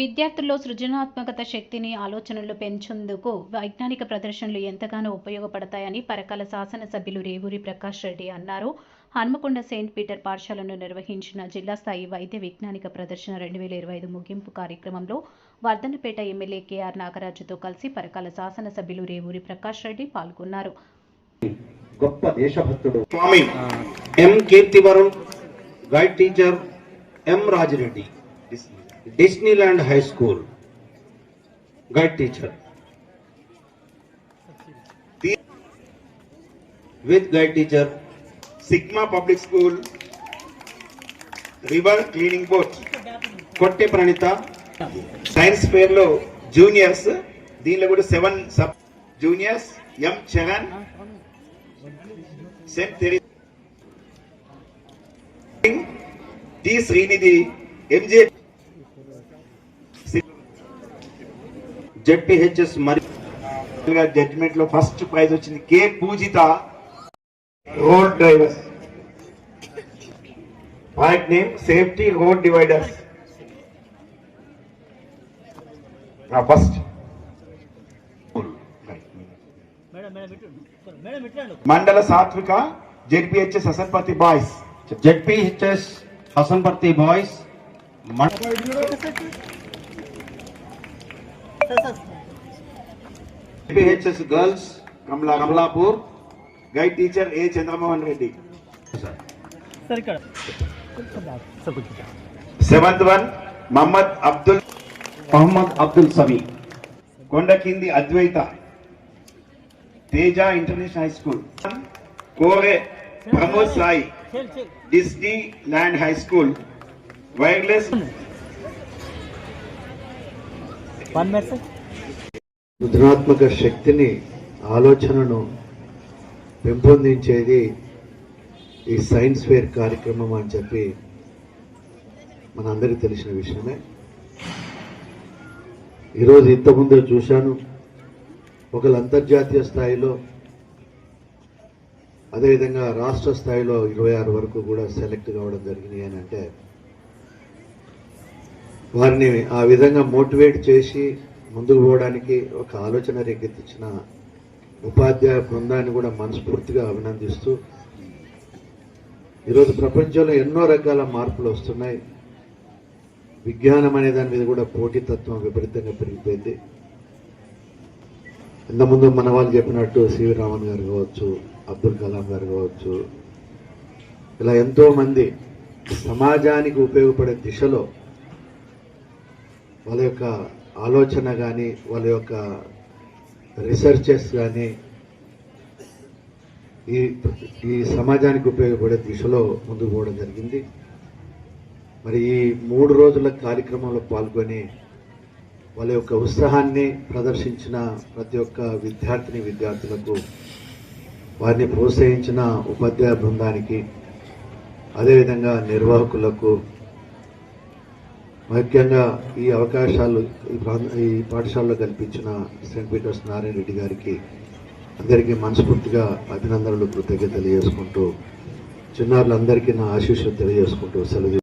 విద్యార్థుల్లో సృజనాత్మకత శక్తిని ఆలోచనలు పెంచేందుకు వైజ్ఞానిక ప్రదర్శనలు ఎంతగానో ఉపయోగపడతాయని పరకాల శాసనసభ్యులు రేవూరి ప్రకాష్ రెడ్డి అన్నారు. హన్మకొండ సెయింట్ పీటర్ పాఠశాలను నిర్వహించిన జిల్లా స్థాయి వైద్య వైజ్ఞానిక ప్రదర్శన రెండు వేల ఇరవై ఐదు ముగింపు కార్యక్రమంలో వర్ధనపేట ఎమ్మెల్యే కేఆర్ నాగరాజుతో కలిసి పరకాల శాసనసభ్యులు రేవూరి ప్రకాష్ రెడ్డి పాల్గొన్నారు. గొప్ప దేశభక్తుడు. Swamy M. Keerthivarun guide teacher M. Rajireddy. Disneyland high school. Guide teacher. With guide teacher Sigma public school river cleaning board Kotte Pranitha science ఫేర్లో జూనియర్స్ దీనిలో కూడా seven sub juniors M Charan saint తెరి టి Srinidhi MJ ZPHS మరి జడ్జిమెంట్లో first prize వచ్చింది. K Poojitha? Road drivers. Project name safety road dividers first మండల Sathvika ZPHS Hasanparthi boys. ZPHS Hasanparthi boys. ZPHS girls Kamala Kamalapur guide teacher A Chandramohan Reddy seventh one Mohammed Abdul Mohammed Abdul Sami కొండ కింది Advaita Teja international high school కోరే Pramod Sai Disneyland high school wireless సృజనాత్మక శక్తిని ఆలోచనను పెంపొందించేది ఈ science fair కార్యక్రమం అని చెప్పి మనందరికీ తెలిసిన విషయమే. ఈరోజు ఇంతకుముందు చూశాను ఒకళ్ళు అంతర్జాతీయ స్థాయిలో అదేవిధంగా రాష్ట్ర స్థాయిలో ఇరవై ఆరు వరకు కూడా సెలెక్ట్ కావడం జరిగినాయి అని అంటే వారిని ఆ విధంగా మోటివేట్ చేసి ముందుకు పోవడానికి ఒక ఆలోచన రేకెత్తించిన ఉపాధ్యాయ బృందాన్ని కూడా మనస్ఫూర్తిగా అభినందిస్తూ ఈరోజు ప్రపంచంలో ఎన్నో రకాల మార్పులు వస్తున్నాయి. విజ్ఞానం అనే దాని మీద కూడా పోటీతత్వం విపరీతంగా పెరిగిపోయింది. ఇంతకుముందు మన వాళ్ళు చెప్పినట్టు సివి రామన్ గారు కావచ్చు అబ్దుల్ కలాం గారు కావచ్చు ఇలా ఎంతోమంది సమాజానికి ఉపయోగపడే దిశలో వాళ్ళ యొక్క ఆలోచన కానీ వాళ్ళ యొక్క రీసెర్చెస్ కానీ ఈ ఈ సమాజానికి ఉపయోగపడే దిశలో ముందుకు పోవడం జరిగింది. మరి ఈ మూడు రోజుల కార్యక్రమంలో పాల్గొని వాళ్ళ యొక్క ఉత్సాహాన్ని ప్రదర్శించిన ప్రతి ఒక్క విద్యార్థిని విద్యార్థులకు వారిని ప్రోత్సహించిన ఉపాధ్యాయ బృందానికి అదేవిధంగా నిర్వాహకులకు ముఖ్యంగా ఈ అవకాశాలు ఈ ఈ పాఠశాలలో కల్పించిన సెయింట్ పీటర్స్ నారాయణ రెడ్డి గారికి అందరికీ మనస్ఫూర్తిగా అభినందనలు కృతజ్ఞతలు తెలియజేసుకుంటూ చిన్నారులందరికీ నా ఆశీస్సులు తెలియజేసుకుంటూ సెలవు